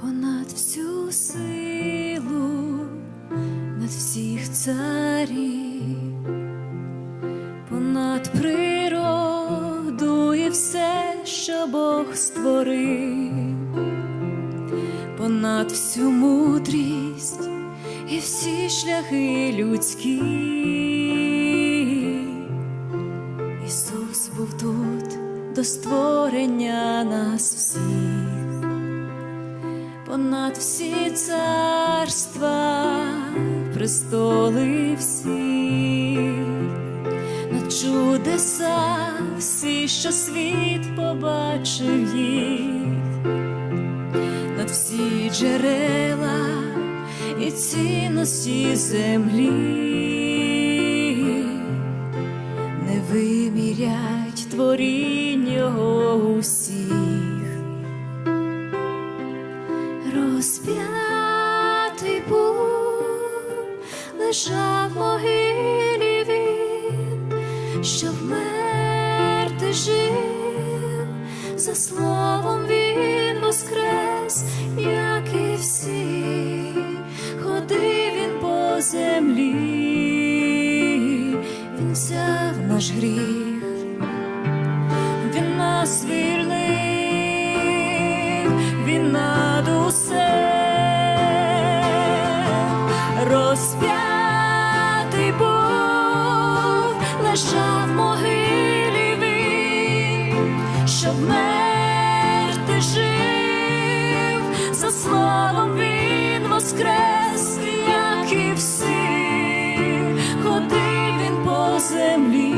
понад всю силу, над всіх царів, понад природу і все, що Бог створив, понад всю мудрість і всі шляхи людські. Ісус був тут до створення нас всіх понад всі царства, престоли всі, над чудеса всі, що світ побачив їх, над всі джерела і цінності землі, не вимірять творінь його усіх. Лежав могилі він, що вмерти жив, за словом він воскрес, як і всі, ходив він по землі, він взяв наш гріх, він нас звільнив, він над він, що вмерти жив, за словом він воскрес, як і всі, ходив він по землі,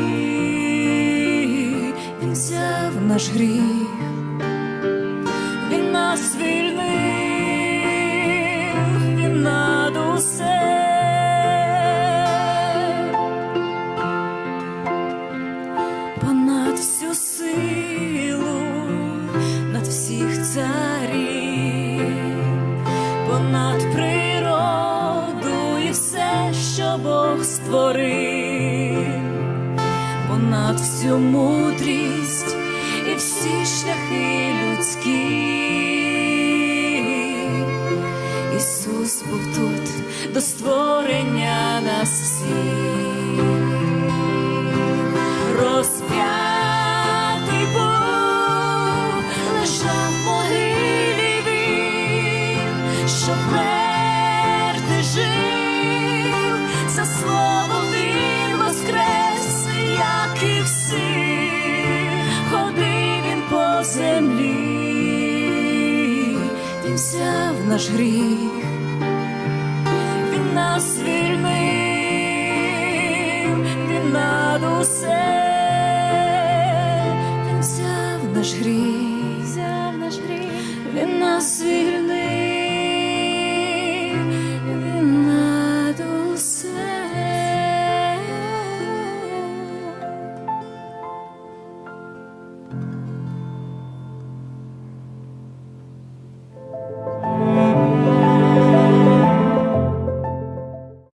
він взяв наш гріх. Він нас звільнив, він над усе. Понад всю силу, понад природу і все, що Бог створив понад всю мудрість і всі шляхи людські. Ісус був тут до створення нас всіх. вмістився в наш гріх, він нас звільнив, він над усе, він взяв наш гріх, взяв наш гріх.